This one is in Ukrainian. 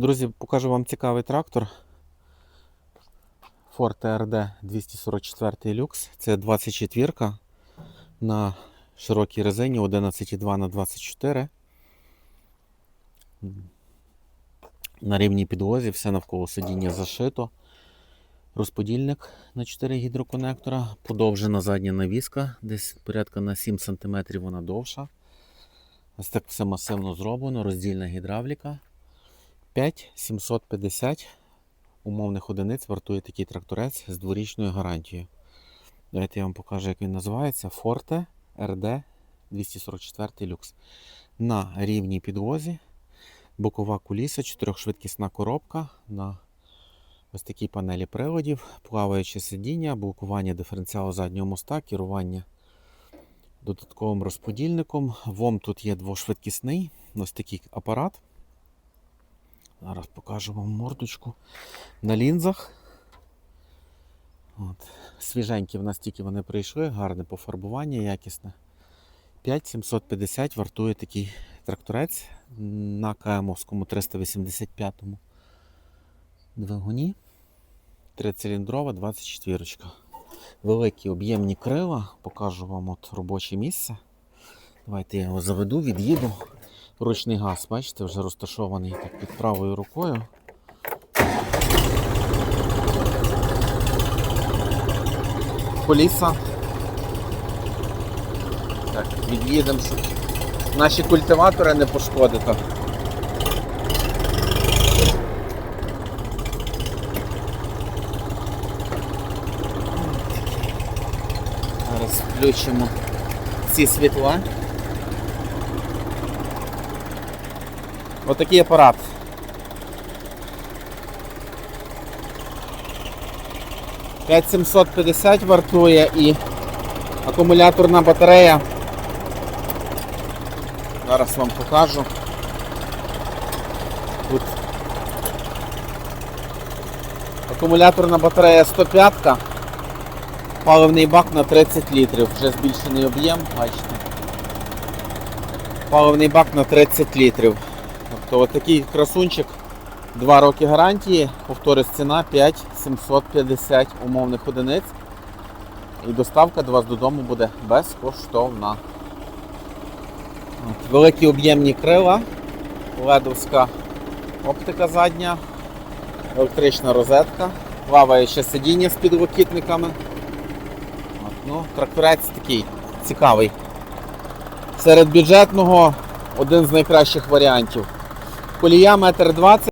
Друзі, покажу вам цікавий трактор. Ford TRD 244 люкс. Це 24 на широкій резині 11,2 на 24. На рівній підлозі, все навколо сидіння зашито. Розподільник на 4 гідроконектора, подовжена задня навіска, десь порядка на 7 см вона довша. Ось так все масивно зроблено, роздільна гідравліка. 5750 умовних одиниць вартує такий тракторець з дворічною гарантією. Давайте я вам покажу, як він називається. Forte RD 244 люкс. На рівній підлозі, бокова куліса, чотирьохшвидкісна коробка на ось такій панелі приладів, плаваюче сидіння, блокування диференціалу заднього моста, керування додатковим розподільником. ВОМ тут є двошвидкісний, ось такий апарат. Зараз покажу вам мордочку на лінзах. От. Свіженькі в нас тільки вони прийшли, гарне пофарбування, якісне. 5750 вартує такий тракторець на КМовському 385 двигуні. Трициліндрова 24. Великі об'ємні крила. Покажу вам от робоче місце. Давайте я його заведу, від'їду. Ручний газ, бачите, вже розташований так під правою рукою. Коліса. Так, від'їдемо, щоб наші культиватори не пошкодити. Зараз включимо ці світла. Отакий апарат. П'ять 750 вартує і акумуляторна батарея. Зараз вам покажу. Тут акумуляторна батарея 105, паливний бак на 30 літрів, вже збільшений об'єм, бачите. Паливний бак на 30 літрів. Тобто отакий красунчик, 2 роки гарантії, повторюсь, ціна 5750 умовних одиниць. І доставка до вас додому буде безкоштовна. От, великі об'ємні крила, ледовська оптика задня, електрична розетка, плаваюче сидіння з підлокітниками. От, ну, тракторець такий цікавий. Серед бюджетного один з найкращих варіантів. Колія 1,20 м.